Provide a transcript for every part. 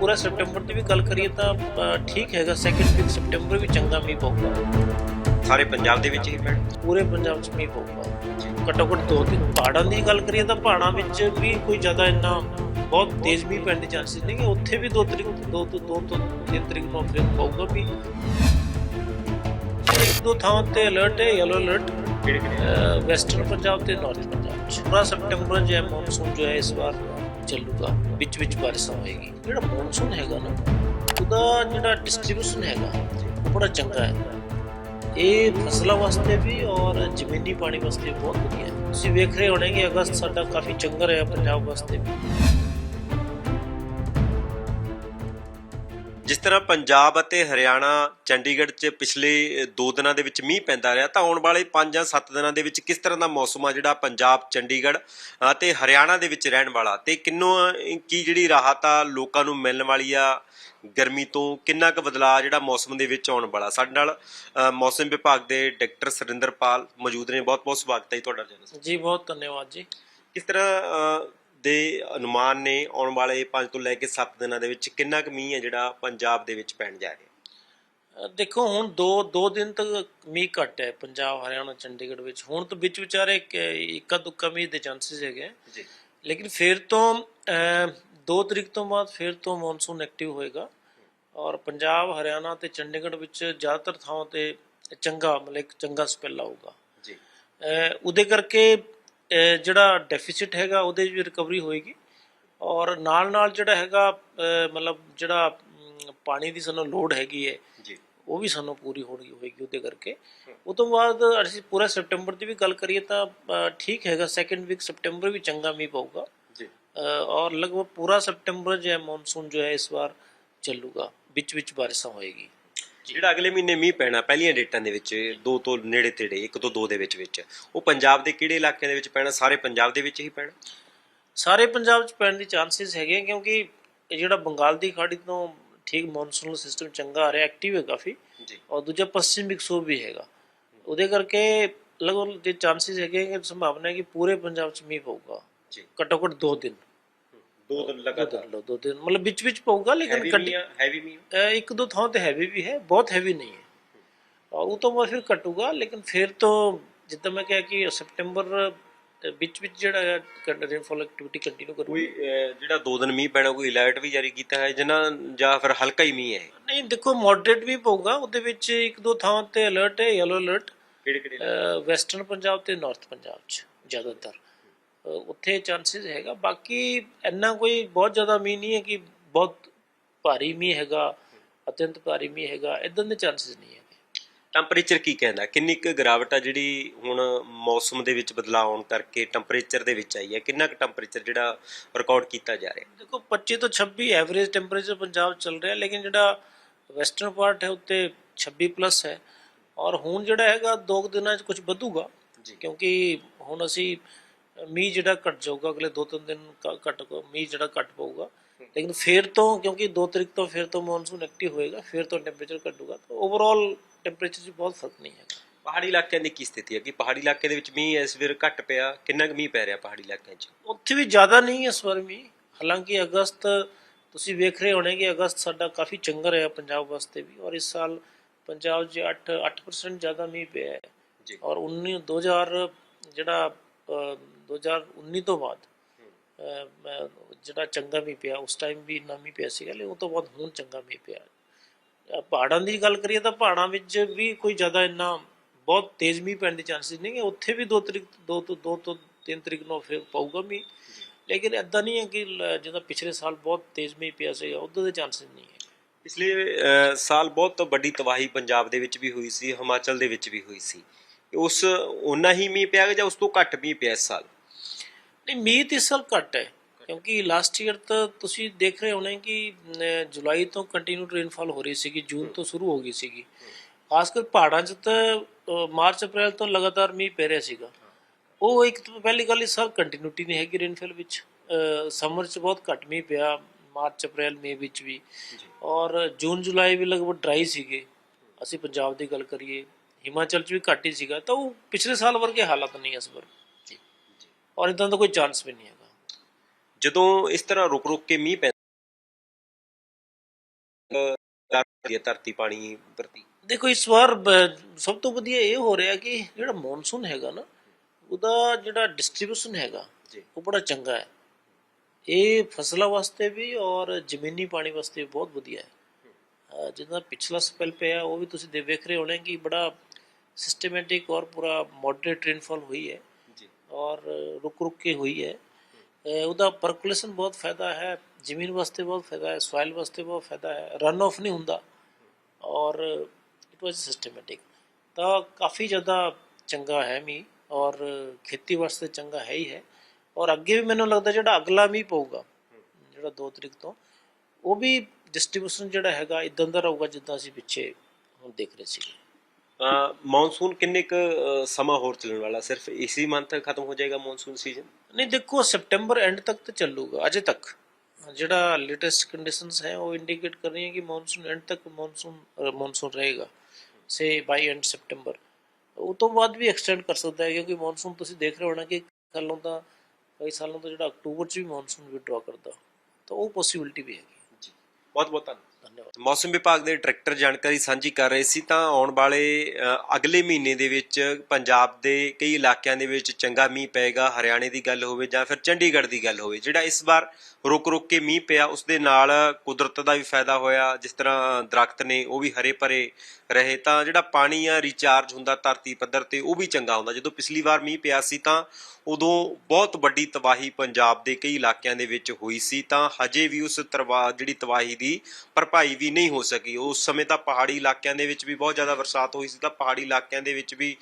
ਪੂਰਾ ਸੈਪਟੈਂਬਰ ਦੀ ਵੀ ਗੱਲ ਕਰੀਏ ਤਾਂ ਠੀਕ ਹੈਗਾ ਸੈਕਿੰਡ ਵੀਕ ਸੈਪਟੈਂਬਰ ਵੀ ਚੰਗਾ ਮੀਂਹ ਪਊਗਾ। ਸਾਰੇ ਪੰਜਾਬ ਦੇ ਵਿੱਚ ਹੀ ਪੈਣ? ਪੂਰੇ ਪੰਜਾਬ 'ਚ ਮੀਂਹ ਪਊਗਾ। ਘੱਟੋ ਘੱਟ ਦੋ ਦਿਨ ਪਹਾੜਾਂ ਦੀ ਗੱਲ ਕਰੀਏ ਤਾਂ ਪਹਾੜਾਂ ਵਿੱਚ ਵੀ ਕੋਈ ਜ਼ਿਆਦਾ ਇੰਨਾ ਬਹੁਤ ਤੇਜ਼ ਮੀਂਹ ਪੈਣ ਦੇ ਚਾਂਸਸ ਨਹੀਂ ਕਿ ਉੱਥੇ ਵੀ ਦੋ ਤਰੀਕ ਦੋ ਤੋਂ ਦੋ ਤੋਂ ਤਿੰਨ ਤਰੀਕ ਨੂੰ ਫਿਰ ਪਊਗਾ ਵੀ ਇੱਕ ਦੋ ਥਾਵਾਂ ਤੇ ਅਲਰਟ ਹੈ ਯੈਲੋ ਅਲਰਟ ਕਿਹੜੇ ਕਿਹੜੇ? ਵੈਸਟਰਨ ਪੰਜਾਬ ਤੇ ਨਾਰਥ ਪੰਜਾਬ ਚ। ਪੂਰਾ ਸੈਪਟੈਂਬਰ ਜੋ ਹੈ ਮੌਨਸੂਨ ਜੋ ਹੈ ਇਸ ਵਾਰ। ਚੱਲੂਗਾ, ਵਿੱਚ ਵਿੱਚ ਬਾਰਿਸ਼ਾਂ ਹੋਏਗੀ। ਜਿਹੜਾ ਮੌਨਸੂਨ ਹੈਗਾ ਨਾ, ਉਹਦਾ ਜਿਹੜਾ ਡਿਸਟ੍ਰੀਬਿਊਸ਼ਨ ਹੈਗਾ, ਬੜਾ ਚੰਗਾ ਹੈ। ਇਹ ਫਸਲਾਂ ਵਾਸਤੇ ਵੀ ਔਰ ਜ਼ਮੀਨੀ ਪਾਣੀ ਵਾਸਤੇ ਵੀ ਬਹੁਤ ਵਧੀਆ ਹੈ। ਤੁਸੀਂ ਵੇਖ ਰਹੇ ਹੋਣੇ ਕਿ ਅਗਸਤ ਸਾਡਾ ਕਾਫੀ ਚੰਗਾ ਰਿਹਾ, ਪੰਜਾਬ ਵਾਸਤੇ ਵੀ। ਜਿਸ ਤਰ੍ਹਾਂ ਪੰਜਾਬ ਅਤੇ ਹਰਿਆਣਾ ਚੰਡੀਗੜ੍ਹ 'ਚ ਪਿਛਲੇ 2 ਦਿਨਾਂ ਦੇ ਵਿੱਚ ਮੀਂਹ ਪੈਂਦਾ ਰਿਹਾ ਤਾਂ ਆਉਣ ਵਾਲੇ 5 ਜਾਂ 7 ਦਿਨਾਂ ਦੇ ਵਿੱਚ ਕਿਸ ਤਰ੍ਹਾਂ ਦਾ ਮੌਸਮ ਆ ਜਿਹੜਾ ਪੰਜਾਬ ਚੰਡੀਗੜ੍ਹ ਅਤੇ ਹਰਿਆਣਾ ਦੇ ਵਿੱਚ ਰਹਿਣ ਵਾਲਾ? ਤੇ ਕਿੰਨੋ ਕੀ ਜਿਹੜੀ ਰਾਹਤ ਆ ਲੋਕਾਂ ਨੂੰ ਮਿਲਣ ਵਾਲੀ ਆ ਗਰਮੀ ਤੋਂ? ਕਿੰਨਾ ਕੁ ਬਦਲਾਅ ਜਿਹੜਾ ਮੌਸਮ ਦੇ ਵਿੱਚ ਆਉਣ ਵਾਲਾ? ਸਾਡੇ ਨਾਲ ਮੌਸਮ ਵਿਭਾਗ ਦੇ ਡਾਇਰੈਕਟਰ ਸੁਰਿੰਦਰਪਾਲ ਮੌਜੂਦ ਨੇ। ਬਹੁਤ ਬਹੁਤ ਸਵਾਗਤ ਹੈ ਤੁਹਾਡਾ ਜੀ ਬਹੁਤ ਧੰਨਵਾਦ ਜੀ। ਕਿਸ ਤਰ੍ਹਾਂ ਦੇ ਅਨੁਮਾਨ ਨੇ ਆਉਣ ਵਾਲੇ 5 ਤੋਂ ਲੈ ਕੇ 7 ਦਿਨਾਂ ਦੇ ਵਿੱਚ ਕਿੰਨਾ ਕੁ ਮੀਂਹ ਹੈ ਜਿਹੜਾ ਪੰਜਾਬ ਦੇ ਵਿੱਚ ਪੈਣ ਜਾ ਰਿਹਾ? ਦੇਖੋ ਹੁਣ ਦੋ ਦੋ ਦਿਨ ਤੱਕ ਮੀਂਹ ਘੱਟ ਹੈ ਪੰਜਾਬ ਹਰਿਆਣਾ ਚੰਡੀਗੜ੍ਹ ਵਿੱਚ। ਹੁਣ ਤਾਂ ਵਿੱਚ ਵਿਚਾਰੇ ਇੱਕ ਦੁੱਕਾ ਮੀਂਹ ਦੇ ਚਾਂਸਸ ਹੈਗੇ ਜੀ। ਲੇਕਿਨ ਫਿਰ ਤੋਂ 2 ਤਰੀਕ ਤੋਂ ਬਾਅਦ ਫਿਰ ਤੋਂ ਮੌਨਸੂਨ ਐਕਟਿਵ ਹੋਏਗਾ। ਔਰ ਪੰਜਾਬ ਹਰਿਆਣਾ ਤੇ ਚੰਡੀਗੜ੍ਹ ਵਿੱਚ ਜ਼ਿਆਦਾਤਰ ਥਾਵਾਂ ਤੇ ਚੰਗਾ ਮਤਲਬ ਚੰਗਾ ਸਪੈਲ ਆਊਗਾ। ਜੀ। ਉਹਦੇ ਕਰਕੇ ਜਿਹੜਾ ਡੈਫਿਸਿਟ ਹੈਗਾ ਉਹਦੇ ਵਿੱਚ ਰਿਕਵਰੀ ਹੋਏਗੀ ਔਰ ਨਾਲ ਨਾਲ ਜਿਹੜਾ ਹੈਗਾ ਮਤਲਬ ਜਿਹੜਾ ਪਾਣੀ ਦੀ ਸਾਨੂੰ ਲੋਡ ਹੈਗੀ ਹੈ ਜੀ। ਉਹ ਵੀ ਸਾਨੂੰ ਪੂਰੀ ਹੋਣੀ ਹੋਏਗੀ ਉਹਦੇ ਕਰਕੇ। ਉਹ ਤੋਂ ਬਾਅਦ ਅਸੀਂ ਪੂਰਾ ਸੈਪਟੈਂਬਰ ਦੀ ਵੀ ਗੱਲ ਕਰੀਏ ਤਾਂ ਠੀਕ ਹੈਗਾ ਸੈਕਿੰਡ ਵੀਕ ਸੈਪਟੈਂਬਰ ਵੀ ਚੰਗਾ ਮੀਂਹ ਪਊਗਾ। ਜੀ। ਔਰ ਲਗਭਗ ਪੂਰਾ ਸੈਪਟੈਂਬਰ ਜੋ ਹੈ ਮੌਨਸੂਨ ਜੋ ਹੈ ਇਸ ਵਾਰ ਚੱਲੂਗਾ ਵਿੱਚ ਵਿੱਚ ਬਾਰਿਸ਼ਾਂ ਹੋਏਗੀ। ਜਿਹੜਾ ਅਗਲੇ ਮਹੀਨੇ ਮੀਂਹ ਪੈਣਾ ਪਹਿਲੀਆਂ ਡੇਟਾਂ ਦੇ ਵਿੱਚ ਦੋ ਤੋਂ ਨੇੜੇ ਤੇੜੇ ਇੱਕ ਤੋਂ ਦੋ ਦੇ ਵਿੱਚ ਵਿੱਚ ਉਹ ਪੰਜਾਬ ਦੇ ਕਿਹੜੇ ਇਲਾਕਿਆਂ ਦੇ ਵਿੱਚ ਪੈਣਾ? ਸਾਰੇ ਪੰਜਾਬ ਦੇ ਵਿੱਚ ਹੀ ਪੈਣਾ? ਸਾਰੇ ਪੰਜਾਬ 'ਚ ਪੈਣ ਦੀ ਚਾਂਸਸ ਹੈਗੇ ਕਿਉਂਕਿ ਜਿਹੜਾ ਬੰਗਾਲ ਦੀ ਖਾੜੀ ਤੋਂ ਠੀਕ ਮੌਨਸੂਨਲ ਸਿਸਟਮ ਚੰਗਾ ਆ ਰਿਹਾ ਐਕਟਿਵ ਹੈ ਕਾਫੀ। ਜੀ। ਔਰ ਦੂਜਾ ਪੱਛਮੀ ਵਿਕਸੋਭ ਵੀ ਹੈਗਾ। ਉਹਦੇ ਕਰਕੇ ਲਗਭਗ ਜੇ ਚਾਂਸਸ ਹੈਗੇ ਕਿ ਸੰਭਾਵਨਾ ਹੈ ਕਿ ਪੂਰੇ ਪੰਜਾਬ 'ਚ ਮੀਂਹ ਪਊਗਾ। ਜੀ। ਘੱਟੋ ਘੱਟ 2 ਦਿਨ। ਦੋ ਦਿਨ ਲਗਾਤਾਰ। ਲੋ ਦੋ ਦਿਨ। ਮਤਲਬ ਵਿੱਚ ਵਿੱਚ ਪਊਗਾ ਲੇਕਿਨ ਮੀਂਹ ਹੈਵੀ ਮੀਂਹ ਇੱਕ ਦੋ ਥਾਂ ਤੇ ਹੈਵੀ ਵੀ ਹੈ ਬਹੁਤ ਹੈਵੀ ਨਹੀਂ ਹੈ। ਉਹ ਤੋਂ ਬਾਅਦ ਫਿਰ ਘਟੂਗਾ ਲੇਕਿਨ ਫਿਰ ਤੋਂ ਜਿੱਦਾਂ ਮੈਂ ਕਿਹਾ ਕਿ ਸੈਪਟੈਂਬਰ ਵਿੱਚ ਵਿੱਚ ਜਿਹੜਾ ਰੇਨਫਾਲ ਐਕਟੀਵਿਟੀ ਕੰਟੀਨਿਊ ਕਰੂਗੀ। ਕੋਈ ਜਿਹੜਾ ਦੋ ਦਿਨ ਮੀਂਹ ਪੈਣਾ ਕੋਈ ਅਲਰਟ ਵੀ ਜਾਰੀ ਕੀਤਾ ਹੈ ਜਿਨ੍ਹਾਂ ਜਾਂ ਫਿਰ ਹਲਕਾ ਹੀ ਮੀਂਹ ਹੈ ਨਹੀਂ ਦੇਖੋ ਮੋਡਰੇਟ ਵੀ ਪਊਗਾ ਉਹਦੇ ਵਿੱਚ ਇੱਕ ਦੋ ਥਾਂ ਤੇ ਅਲਰਟ ਹੈ ਯੈਲੋ ਅਲਰਟ ਕਿਹੜੇ ਕਿਹੜੇ ਵੈਸਟਰਨ ਪੰਜਾਬ ਤੇ ਨਾਰਥ ਪੰਜਾਬ ਚ ਜ਼ਿਆਦਾਤਰ। ਉੱਥੇ ਚਾਂਸਸ ਹੈਗਾ। ਬਾਕੀ ਇੰਨਾ ਕੋਈ ਬਹੁਤ ਜ਼ਿਆਦਾ ਮੀਂਹ ਨਹੀਂ ਹੈ ਕਿ ਬਹੁਤ ਭਾਰੀ ਮੀਂਹ ਹੈਗਾ ਅਤਿਅੰਤ ਭਾਰੀ ਮੀਂਹ ਹੈਗਾ ਇਦਾਂ ਦੇ ਚਾਂਸਸ ਨਹੀਂ ਹੈਗੇ। ਟੈਂਪਰੇਚਰ ਕੀ ਕਹਿੰਦਾ? ਕਿੰਨੀ ਕੁ ਗਿਰਾਵਟ ਆ ਜਿਹੜੀ ਹੁਣ ਮੌਸਮ ਦੇ ਵਿੱਚ ਬਦਲਾਅ ਆਉਣ ਕਰਕੇ ਟੈਂਪਰੇਚਰ ਦੇ ਵਿੱਚ ਆਈ ਹੈ? ਕਿੰਨਾ ਕੁ ਟੈਂਪਰੇਚਰ ਜਿਹੜਾ ਰਿਕਾਰਡ ਕੀਤਾ ਜਾ ਰਿਹਾ? ਦੇਖੋ 25 ਤੋਂ 26 ਐਵਰੇਜ ਟੈਂਪਰੇਚਰ ਪੰਜਾਬ ਚੱਲ ਰਿਹਾ ਲੇਕਿਨ ਜਿਹੜਾ ਵੈਸਟਰਨ ਪਾਰਟ ਹੈ ਉੱਤੇ 26 ਪਲੱਸ ਹੈ। ਔਰ ਹੁਣ ਜਿਹੜਾ ਹੈਗਾ ਦੋ ਕੁ ਦਿਨਾਂ 'ਚ ਕੁਝ ਵਧੂਗਾ। ਜੀ। ਕਿਉਂਕਿ ਹੁਣ ਅਸੀਂ ਮੀਂਹ ਜਿਹੜਾ ਘਟ ਜਾਊਗਾ ਅਗਲੇ ਦੋ ਤਿੰਨ ਦਿਨ ਕ- ਘੱਟ ਮੀਂਹ ਜਿਹੜਾ ਘਟ ਪਊਗਾ। ਲੇਕਿਨ ਫਿਰ ਤੋਂ ਕਿਉਂਕਿ 2 ਤਰੀਕ ਤੋਂ ਫਿਰ ਤੋਂ ਮੌਨਸੂਨ ਐਕਟਿਵ ਹੋਏਗਾ ਫਿਰ ਤੋਂ ਟੈਂਪਰੇਚਰ ਘਟੂਗਾ ਤਾਂ ਓਵਰਆਲ ਟੈਂਪਰੇਚਰ 'ਚ ਬਹੁਤ ਫ਼ਰਕ ਨਹੀਂ ਹੈਗਾ। ਪਹਾੜੀ ਇਲਾਕਿਆਂ ਦੀ ਕੀ ਸਥਿਤੀ ਹੈ? ਕਿ ਪਹਾੜੀ ਇਲਾਕੇ ਦੇ ਵਿੱਚ ਮੀਂਹ ਇਸ ਵੇਰ ਘੱਟ ਪਿਆ ਕਿੰਨਾ ਕੁ ਮੀਂਹ ਪੈ ਰਿਹਾ ਪਹਾੜੀ ਇਲਾਕਿਆਂ 'ਚ? ਉੱਥੇ ਵੀ ਜ਼ਿਆਦਾ ਨਹੀਂ ਹੈ ਇਸ ਵਾਰ ਵੀ ਹਾਲਾਂਕਿ ਅਗਸਤ ਤੁਸੀਂ ਵੇਖ ਰਹੇ ਹੋਣੇ ਕਿ ਅਗਸਤ ਸਾਡਾ ਕਾਫੀ ਚੰਗਾ ਰਿਹਾ ਪੰਜਾਬ ਵਾਸਤੇ ਵੀ ਔਰ ਇਸ ਸਾਲ ਪੰਜਾਬ 'ਚ 8 8% ਜ਼ਿਆਦਾ ਮੀਂਹ ਪਿਆ ਹੈ। ਜੀ। ਔਰ 19 2000 ਜਿਹੜਾ 2019 ਤੋਂ ਬਾਅਦ ਜਿਹੜਾ ਚੰਗਾ ਮੀਂਹ ਪਿਆ ਉਸ ਟਾਈਮ ਵੀ ਇੰਨਾ ਮੀਂਹ ਪਿਆ ਸੀਗਾ ਲੇਕਿਨ ਉਹ ਤੋਂ ਬਾਅਦ ਹੁਣ ਚੰਗਾ ਮੀਂਹ ਪਿਆ। ਪਹਾੜਾਂ ਦੀ ਗੱਲ ਕਰੀਏ ਤਾਂ ਪਹਾੜਾਂ ਵਿੱਚ ਵੀ ਕੋਈ ਜ਼ਿਆਦਾ ਇੰਨਾ ਬਹੁਤ ਤੇਜ਼ ਮੀਂਹ ਪੈਣ ਦੇ ਚਾਂਸਸ ਨਹੀਂ ਹੈ। ਉੱਥੇ ਵੀ 2 ਤਰੀਕ 2 ਤੋਂ 2 ਤੋਂ 3 ਤਰੀਕ ਨੂੰ ਫਿਰ ਪਊਗਾ ਮੀਂਹ। ਲੇਕਿਨ ਇਦਾਂ ਨਹੀਂ ਹੈ ਕਿ ਜਿੱਦਾਂ ਪਿਛਲੇ ਸਾਲ ਬਹੁਤ ਤੇਜ਼ ਮੀਂਹ ਪਿਆ ਸੀਗਾ ਉਦੋਂ ਦੇ ਚਾਂਸਸ ਨਹੀਂ ਹੈ। ਪਿਛਲੇ ਸਾਲ ਬਹੁਤ ਵੱਡੀ ਤਬਾਹੀ ਪੰਜਾਬ ਦੇ ਵਿੱਚ ਵੀ ਹੋਈ ਸੀ ਹਿਮਾਚਲ ਦੇ ਵਿੱਚ ਵੀ ਹੋਈ ਸੀ। ਉਸ ਉਨਾ ਹੀ ਮੀਂਹ ਪਿਆ ਜਾਂ ਉਸ ਤੋਂ ਘੱਟ ਮੀਂਹ ਪਿਆ ਇਸ ਸਾਲ? ਨਹੀਂ ਮੀਂਹ ਤਾਂ ਇਸ ਸਾਲ ਘੱਟ ਹੈ ਕਿਉਂਕਿ ਲਾਸਟ ਈਅਰ ਤਾਂ ਤੁਸੀਂ ਦੇਖ ਰਹੇ ਹੋਣੇ ਕਿ ਜੁਲਾਈ ਤੋਂ ਕੰਟੀਨਿਊ ਰੇਨਫਾਲ ਹੋ ਰਹੀ ਸੀਗੀ ਜੂਨ ਤੋਂ ਸ਼ੁਰੂ ਹੋ ਗਈ ਸੀਗੀ। ਖਾਸ ਕਰ ਪਹਾੜਾਂ 'ਚ ਤਾਂ ਮਾਰਚ ਅਪ੍ਰੈਲ ਤੋਂ ਲਗਾਤਾਰ ਮੀਂਹ ਪੈ ਰਿਹਾ ਸੀਗਾ। ਉਹ ਇੱਕ ਪਹਿਲੀ ਗੱਲ ਇਸ ਸਾਲ ਕੰਟੀਨਿਊਟੀ ਨਹੀਂ ਹੈਗੀ ਰੇਨਫਾਲ ਵਿੱਚ। ਸਮਰ 'ਚ ਬਹੁਤ ਘੱਟ ਮੀਂਹ ਪਿਆ ਮਾਰਚ ਅਪ੍ਰੈਲ ਮਈ ਵਿੱਚ ਵੀ। ਔਰ ਜੂਨ ਜੁਲਾਈ ਵੀ ਲਗਭਗ ਡਰਾਈ ਸੀਗੇ। ਅਸੀਂ ਪੰਜਾਬ ਦੀ ਗੱਲ ਕਰੀਏ ਹਿਮਾਚਲ 'ਚ ਵੀ ਘੱਟ ਹੀ ਸੀਗਾ। ਤਾਂ ਉਹ ਪਿਛਲੇ ਸਾਲ ਵਰਗੇ ਹਾਲਾਤ ਨਹੀਂ ਇਸ ਵਾਰ। ਔਰ ਇਦਾਂ ਦਾ ਕੋਈ ਚਾਂਸ ਵੀ ਨਹੀਂ ਹੈਗਾ। ਜਦੋਂ ਇਸ ਤਰ੍ਹਾਂ ਰੁਕ ਰੁਕ ਕੇ ਮੀਂਹ ਪੈਂਦਾ ਧਰਤੀ ਪਾਣੀ ਪ੍ਰਤੀ ਦੇਖੋ ਇਸ ਵਾਰ ਸਭ ਤੋਂ ਵਧੀਆ ਇਹ ਹੋ ਰਿਹਾ ਕਿ ਜਿਹੜਾ ਮੌਨਸੂਨ ਹੈਗਾ ਨਾ ਉਹਦਾ ਜਿਹੜਾ ਡਿਸਟ੍ਰੀਬਿਊਸ਼ਨ ਹੈਗਾ। ਉਹ ਬੜਾ ਚੰਗਾ ਹੈ। ਇਹ ਫਸਲਾਂ ਵਾਸਤੇ ਵੀ ਔਰ ਜ਼ਮੀਨੀ ਪਾਣੀ ਵਾਸਤੇ ਵੀ ਬਹੁਤ ਵਧੀਆ ਹੈ। ਜਿੱਦਾਂ ਪਿਛਲਾ ਸਪੈਲ ਪਿਆ ਉਹ ਵੀ ਤੁਸੀਂ ਦੇ ਵੇਖ ਰਹੇ ਹੋਣੇ ਕਿ ਬੜਾ ਸਿਸਟਮੈਟਿਕ ਔਰ ਪੂਰਾ ਮੋਡਰੇਟ ਰੇਨਫਾਲ ਹੋਈ ਹੈ। ਔਰ ਰੁਕ ਰੁਕ ਕੇ ਹੋਈ ਹੈ। ਉਹਦਾ ਪਰਕੂਲੇਸ਼ਨ ਬਹੁਤ ਫਾਇਦਾ ਹੈ, ਜ਼ਮੀਨ ਵਾਸਤੇ ਬਹੁਤ ਫਾਇਦਾ ਹੈ ਸੋਇਲ ਵਾਸਤੇ ਬਹੁਤ ਫਾਇਦਾ ਹੈ ਰਨ ਆਫ ਨਹੀਂ ਹੁੰਦਾ। ਔਰ ਇਟ ਵਾਸ ਸਿਸਟਮੈਟਿਕ ਤਾਂ ਕਾਫੀ ਜ਼ਿਆਦਾ ਚੰਗਾ ਹੈ ਮੀ ਔਰ ਖੇਤੀ ਵਾਸਤੇ ਚੰਗਾ ਹੈ ਹੀ ਹੈ। ਔਰ ਅੱਗੇ ਵੀ ਮੈਨੂੰ ਲੱਗਦਾ ਜਿਹੜਾ ਅਗਲਾ ਮੀਂਹ ਪਊਗਾ, ਜਿਹੜਾ 2 ਤਰੀਕ ਤੋਂ, ਉਹ ਵੀ ਡਿਸਟ੍ਰੀਬਿਊਸ਼ਨ ਜਿਹੜਾ ਹੈਗਾ ਇਦਾਂ ਦਾ ਰਹੂਗਾ ਜਿੱਦਾਂ ਅਸੀਂ ਪਿੱਛੇ ਹੁਣ ਦੇਖ ਰਹੇ ਸੀਗੇ ਮੌਨਸੂਨ ਕਿੰਨੇ ਕੁ ਸਮਾਂ ਹੋਰ ਚੱਲਣ ਵਾਲਾ? ਸਿਰਫ ਇਸੀ ਮੰਥ ਖਤਮ ਹੋ ਜਾਏਗਾ ਮੌਨਸੂਨ ਸੀਜ਼ਨ ਨਹੀਂ ਦੇਖੋ ਸਪਟੈਂਬਰ ਐਂਡ ਤੱਕ ਤਾਂ ਚੱਲੂਗਾ ਅਜੇ ਤੱਕ। ਜਿਹੜਾ ਲੇਟੈਸਟ ਕੰਡੀਸ਼ਨਸ ਹੈ ਉਹ ਇੰਡੀਕੇਟ ਕਰ ਰਹੀਆਂ ਕਿ ਮੌਨਸੂਨ ਐਂਡ ਤੱਕ ਮੌਨਸੂਨ ਮੌਨਸੂਨ ਰਹੇਗਾ ਸੇ ਬਾਈ ਐਂਡ ਸਪਟੈਂਬਰ ਉਹ ਤੋਂ ਬਾਅਦ ਵੀ ਐਕਸਟੈਂਡ ਕਰ ਸਕਦਾ ਹੈ ਕਿਉਂਕਿ ਮੌਨਸੂਨ ਤੁਸੀਂ ਦੇਖ ਰਹੇ ਹੋਣਾ ਕਿ ਸਾਲੋਂ ਦਾ ਕਈ ਸਾਲੋਂ ਤੋਂ ਜਿਹੜਾ ਅਕਤੂਬਰ ਚ ਵੀ ਮੌਨਸੂਨ ਵਿਡਰਾ ਕਰਦਾ। ਤਾਂ ਉਹ ਪੋਸਿਬਿਲਿਟੀ ਵੀ ਹੈਗੀ। ਜੀ। ਬਹੁਤ ਬਹੁਤ ਧੰਨਵਾਦ। ਮੌਸਮ ਵਿਭਾਗ ਦੇ ਡਾਇਰੈਕਟਰ ਜਾਣਕਾਰੀ ਸਾਂਝੀ ਕਰ ਰਹੇ ਸੀ ਤਾਂ ਆਉਣ ਵਾਲੇ ਅਗਲੇ ਮਹੀਨੇ ਦੇ ਵਿੱਚ ਪੰਜਾਬ ਦੇ ਕਈ ਇਲਾਕਿਆਂ ਦੇ ਵਿੱਚ ਚੰਗਾ ਮੀਂਹ ਪਏਗਾ, ਹਰਿਆਣੇ ਦੀ ਗੱਲ ਹੋਵੇ ਜਾਂ ਫਿਰ ਚੰਡੀਗੜ੍ਹ ਦੀ ਗੱਲ ਹੋਵੇ। ਜਿਹੜਾ ਇਸ ਵਾਰ ਰੁਕ ਰੁਕ ਕੇ ਮੀਂਹ ਪਿਆ, ਉਸ ਦੇ ਨਾਲ ਕੁਦਰਤ ਦਾ ਵੀ ਫਾਇਦਾ ਹੋਇਆ, ਜਿਸ ਤਰ੍ਹਾਂ ਦਰਖਤ ਨੇ ਉਹ ਵੀ ਹਰੇ ਭਰੇ ਰਹੇ, ਤਾਂ ਜਿਹੜਾ ਪਾਣੀ ਆ ਰੀਚਾਰਜ ਹੁੰਦਾ ਧਰਤੀ ਪੱਧਰ ਤੇ, ਉਹ ਵੀ ਚੰਗਾ ਹੁੰਦਾ। ਜਦੋਂ ਪਿਛਲੀ ਵਾਰ ਮੀਂਹ ਪਿਆ ਸੀ ਤਾਂ ਉਦੋਂ ਬਹੁਤ ਵੱਡੀ ਤਬਾਹੀ ਪੰਜਾਬ ਦੇ ਕਈ ਇਲਾਕਿਆਂ ਦੇ ਵਿੱਚ ਹੋਈ ਸੀ, ਤਾਂ ਹਜੇ ਵੀ ਉਸ ਤਰਵਾ, ਜਿਹੜੀ ਤਬਾਹੀ ਦੀ ਭਰਪਾਈ ਵੀ ਨਹੀਂ ਹੋ ਸਕੀ। ਉਸ ਸਮੇਂ ਤਾਂ ਪਹਾੜੀ ਇਲਾਕਿਆਂ ਦੇ ਵਿੱਚ ਵੀ ਬਹੁਤ ਜ਼ਿਆਦਾ ਬਰਸਾਤ ਹੋਈ ਸੀ ਤਾਂ ਪਹਾੜੀ ਇਲਾਕਿਆਂ ਦੇ ਵਿੱਚ ਵੀ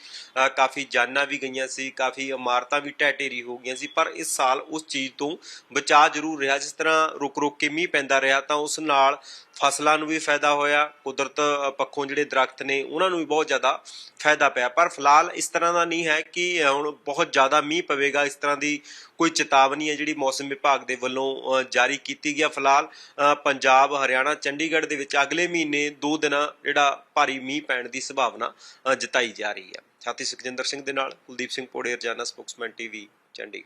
ਕਾਫੀ ਜਾਨਾਂ ਵੀ ਗਈਆਂ ਸੀ ਕਾਫੀ ਇਮਾਰਤਾਂ ਵੀ ਢਹਿ ਹੋ ਗਈਆਂ ਸੀ। ਪਰ ਇਸ ਸਾਲ ਉਸ ਚੀਜ਼ ਤੋਂ ਬਚਾਅ ਜ਼ਰੂਰ ਰਿਹਾ। ਜਿਸ ਤਰ੍ਹਾਂ ਰੁਕ ਰੁਕ ਕੇ ਮੀਂਹ ਪੈਂਦਾ ਰਿਹਾ ਤਾਂ ਉਸ ਨਾਲ ਫਸਲਾਂ ਨੂੰ ਵੀ ਫਾਇਦਾ ਹੋਇਆ। ਕੁਦਰਤ ਪੱਖੋਂ ਜਿਹੜੇ ਦਰਖਤ ਨੇ ਉਹਨਾਂ ਨੂੰ ਵੀ ਬਹੁਤ ਜ਼ਿਆਦਾ ਫਾਇਦਾ ਪਿਆ। ਪਰ ਫਿਲਹਾਲ ਇਸ ਤਰ੍ਹਾਂ ਦਾ ਨਹੀਂ ਹੈ ਕਿ ਹੁਣ ਬਹੁਤ ਜ਼ਿਆਦਾ ਮੀਂਹ ਪਵੇਗਾ। ਇਸ ਤਰ੍ਹਾਂ ਦੀ ਕੋਈ ਚੇਤਾਵਨੀ ਹੈ ਜਿਹੜੀ ਮੌਸਮ ਵਿਭਾਗ ਦੇ ਵੱਲੋਂ ਅ, ਜਾਰੀ ਕੀਤੀ ਗਿਆ ਫਿਲਹਾਲ ਅ, ਪੰਜਾਬ ਹਰਿਆਣਾ ਚੰਡੀਗੜ੍ਹ ਦੇ ਵਿੱਚ ਅਗਲੇ ਮਹੀਨੇ ਦੋ ਦਿਨਾਂ ਜਿਹੜਾ ਭਾਰੀ ਮੀਂਹ ਪੈਣ ਦੀ ਸੰਭਾਵਨਾ ਜਤਾਈ ਜਾ ਰਹੀ ਹੈ। ਛਾਤੀ ਸੁਖਜਿੰਦਰ ਸਿੰਘ ਦੇ ਨਾਲ ਕੁਲਦੀਪ ਸਿੰਘ ਪੋੜੇ ਰਜਾਨਾ ਸਪੋਕਸਮੈਨ ਟੀਵੀ, ਚੰਡੀਗੜ੍ਹ।